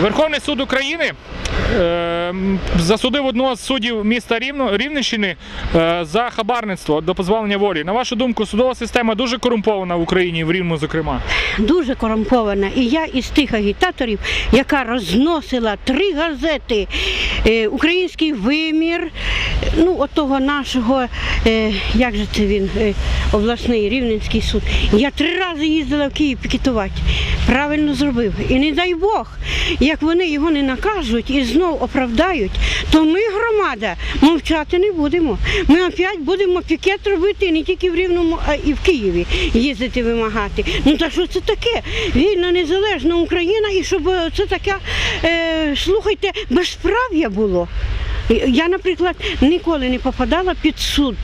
Верховний суд України засудив одного з суддів міста Рівно, Рівненщини е, за хабарництво до позбавлення волі. На вашу думку, судова система дуже корумпована в Україні, в Рівному, зокрема. дуже корумпована. І я із тих агітаторів, яка розносила три газети е, Український вимір, ну, от того нашого, е, як же це він, обласний Рівненський суд. Я три рази їздила в Київ пікетувати. Правильно зробив. І не дай Бог, як вони його не накажуть і знов оправдають, то ми, громада, мовчати не будемо. Ми опять будемо пікет робити не тільки в Рівному, а і в Києві їздити вимагати. Ну та що це таке? Вільна незалежна Україна, і щоб е, це таке, е, слухайте, безправ'я було. Я, наприклад, ніколи не попадала під суд.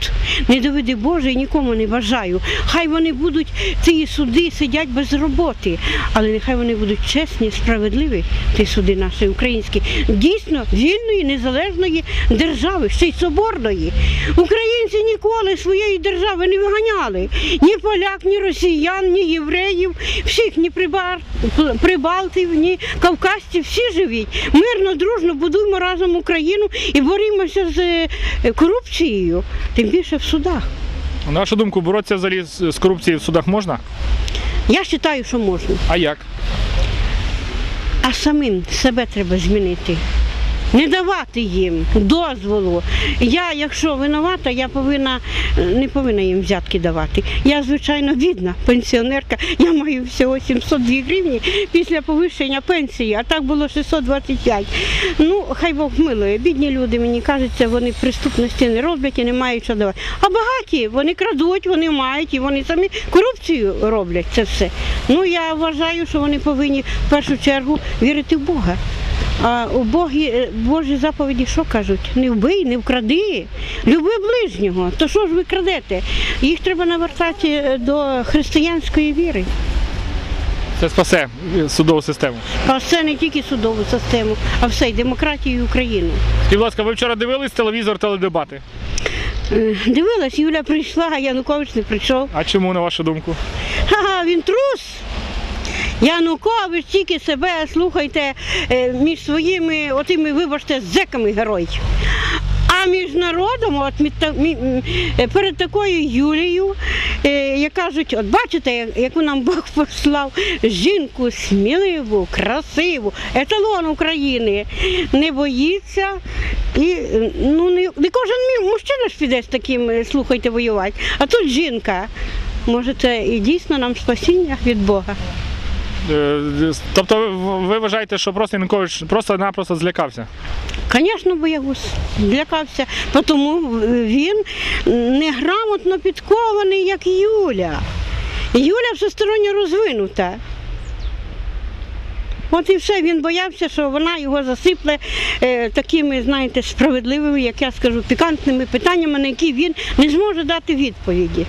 Не доведи Боже, і нікому не бажаю. Хай вони будуть, ці суди сидять без роботи, але нехай вони будуть чесні, справедливі, ті суди наші українські, дійсно вільної, незалежної держави, ще й соборної. Українці ніколи своєї держави не виганяли. Ні поляк, ні росіян, ні євреїв, всіх ні прибар, прибалтів, ні кавказців, всі живіть. Мирно, дружно будуємо разом Україну і боремося з е, корупцією, тим більше в судах. На вашу думку, боротися взагалі з з корупцією в судах можна? Я вважаю, що можна. А як? А самим себе треба змінити. Не давати їм дозволу. Я, якщо винувата, я повинна не повинна їм взятки давати. Я, звичайно, бідна пенсіонерка. Я маю всього 702 гривні після повищення пенсії, а так було 625. Ну, хай Бог милує. Бідні люди, мені кажеться, вони преступності не роблять і не мають що давати. А багаті вони крадуть, вони мають і вони самі корупцію роблять це все. Ну я вважаю, що вони повинні в першу чергу вірити в Бога. А у Богі, Божі заповіді що кажуть? Не вбий, не вкради, люби ближнього. То що ж ви крадете? Їх треба навертати е, до християнської віри. Це спасе судову систему. А це не тільки судову систему, а все й демократію України. Скажіть, будь ласка, ви вчора дивились телевізор, теледебати? Е, Дивилась, Юля прийшла, а Янукович не прийшов. А чому, на вашу думку? Ха, він трус. Янукович тільки себе, слухайте, е, між своїми, отими, вибачте, зеками герой. А між народом, от е, перед такою Юлією, е, як кажуть, от бачите, яку нам Бог послав жінку сміливу, красиву, еталон України, не боїться. І ну, не, не кожен мужчина ж піде з таким, слухайте, воювати. А тут жінка. Може, це і дійсно нам спасіння від Бога. Е, Тобто ви- вважаєте, що просто Янукович просто-напросто злякався? Звісно, боягуз злякався, тому він неграмотно підкований, як Юля. Юля всесторонньо розвинута. От і все, він боявся, що вона його засипле е, такими, знаєте, справедливими, як я скажу, пікантними питаннями, на які він не зможе дати відповіді.